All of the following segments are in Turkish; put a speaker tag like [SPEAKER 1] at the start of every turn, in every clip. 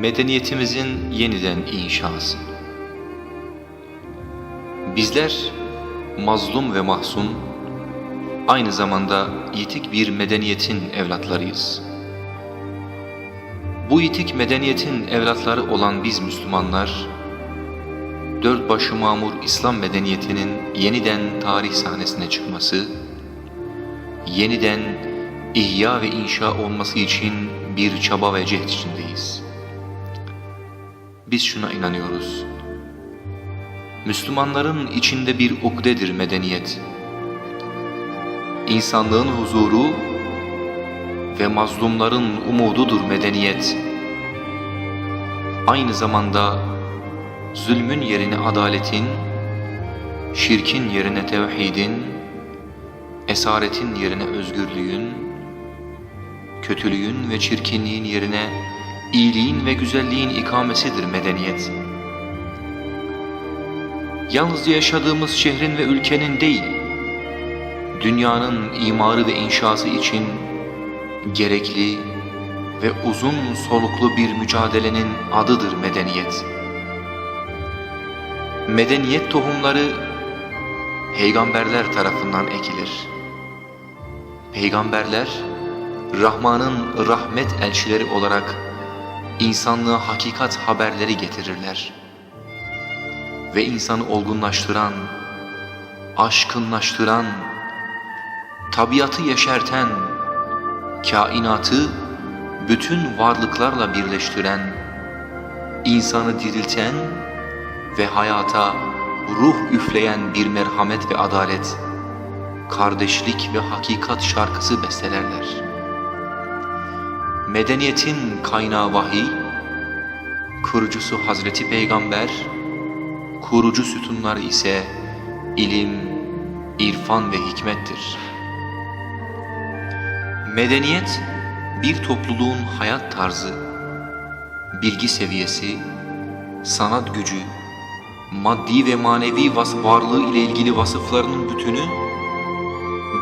[SPEAKER 1] Medeniyetimizin yeniden inşası. Bizler mazlum ve mahzun, aynı zamanda yitik bir medeniyetin evlatlarıyız. Bu yitik medeniyetin evlatları olan biz Müslümanlar, dört başı mamur İslam medeniyetinin yeniden tarih sahnesine çıkması, yeniden ihya ve inşa olması için bir çaba ve cehd içindeyiz. Biz şuna inanıyoruz. Müslümanların içinde bir ukdedir medeniyet. İnsanlığın huzuru ve mazlumların umududur medeniyet. Aynı zamanda zulmün yerine adaletin, şirkin yerine tevhidin, esaretin yerine özgürlüğün, kötülüğün ve çirkinliğin yerine iyiliğin ve güzelliğin ikamesidir medeniyet. Yalnızca yaşadığımız şehrin ve ülkenin değil, dünyanın imarı ve inşası için gerekli ve uzun soluklu bir mücadelenin adıdır medeniyet. Medeniyet tohumları peygamberler tarafından ekilir. Peygamberler, Rahman'ın rahmet elçileri olarak insanlığa hakikat haberleri getirirler. Ve insanı olgunlaştıran, aşkınlaştıran, tabiatı yeşerten, kainatı bütün varlıklarla birleştiren, insanı dirilten ve hayata ruh üfleyen bir merhamet ve adalet, kardeşlik ve hakikat şarkısı bestelerler. Medeniyetin kaynağı vahiy, kurucusu Hazreti Peygamber, kurucu sütunları ise ilim, irfan ve hikmettir. Medeniyet, bir topluluğun hayat tarzı, bilgi seviyesi, sanat gücü, maddi ve manevi varlığı ile ilgili vasıflarının bütünü,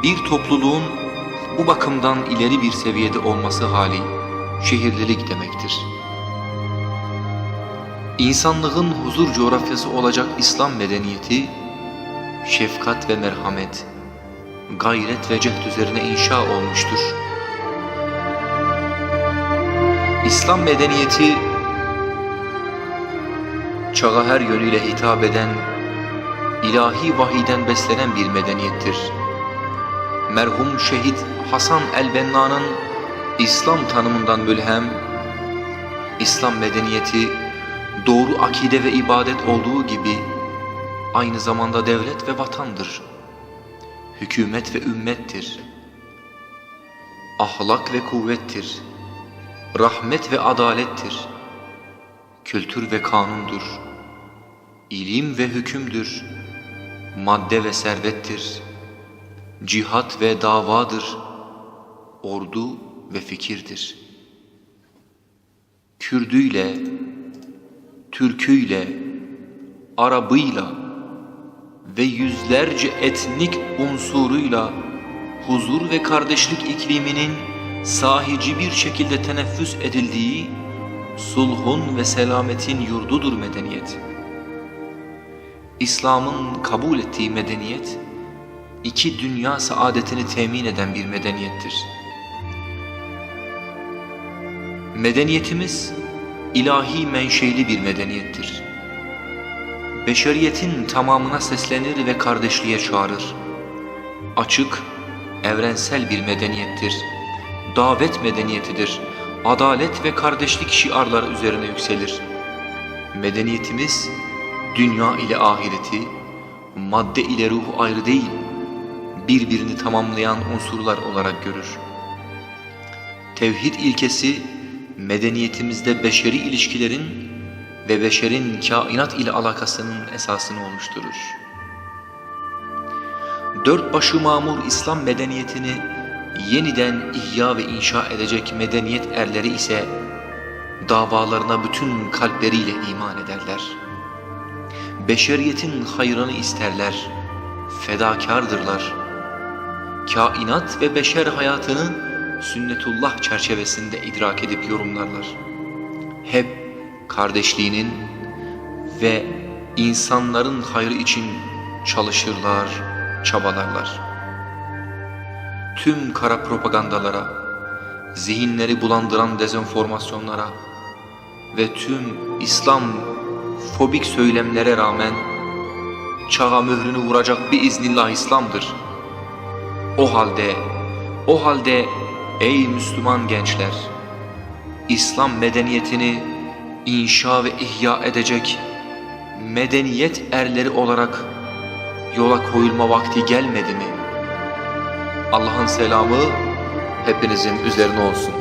[SPEAKER 1] bir topluluğun bu bakımdan ileri bir seviyede olması hali şehirlilik demektir. İnsanlığın huzur coğrafyası olacak İslam medeniyeti, şefkat ve merhamet, gayret ve cehd üzerine inşa olmuştur. İslam medeniyeti, çağa her yönüyle hitap eden, ilahi vahiden beslenen bir medeniyettir. Merhum şehit Hasan el-Benna'nın İslam tanımından mülhem, İslam medeniyeti doğru akide ve ibadet olduğu gibi aynı zamanda devlet ve vatandır. Hükümet ve ümmettir. Ahlak ve kuvvettir. Rahmet ve adalettir. Kültür ve kanundur. İlim ve hükümdür. Madde ve servettir. Cihat ve davadır. Ordu ve fikirdir. Kürdüyle, Türküyle, Arabıyla ve yüzlerce etnik unsuruyla huzur ve kardeşlik ikliminin sahici bir şekilde teneffüs edildiği sulhun ve selametin yurdudur medeniyet. İslam'ın kabul ettiği medeniyet, iki dünya saadetini temin eden bir medeniyettir. Medeniyetimiz, ilahi menşeli bir medeniyettir. Beşeriyetin tamamına seslenir ve kardeşliğe çağırır. Açık, evrensel bir medeniyettir. Davet medeniyetidir. Adalet ve kardeşlik şiarları üzerine yükselir. Medeniyetimiz, dünya ile ahireti, madde ile ruhu ayrı değil, birbirini tamamlayan unsurlar olarak görür. Tevhid ilkesi, medeniyetimizde beşeri ilişkilerin ve beşerin kainat ile alakasının esasını oluşturur. Dört başı mamur İslam medeniyetini yeniden ihya ve inşa edecek medeniyet erleri ise davalarına bütün kalpleriyle iman ederler. Beşeriyetin hayrını isterler, fedakardırlar. Kainat ve beşer hayatını sünnetullah çerçevesinde idrak edip yorumlarlar. Hep kardeşliğinin ve insanların hayrı için çalışırlar, çabalarlar. Tüm kara propagandalara, zihinleri bulandıran dezenformasyonlara ve tüm İslam fobik söylemlere rağmen çağa mührünü vuracak bir iznillah İslam'dır. O halde, o halde ey Müslüman gençler, İslam medeniyetini inşa ve ihya edecek medeniyet erleri olarak yola koyulma vakti gelmedi mi? Allah'ın selamı hepinizin üzerine olsun.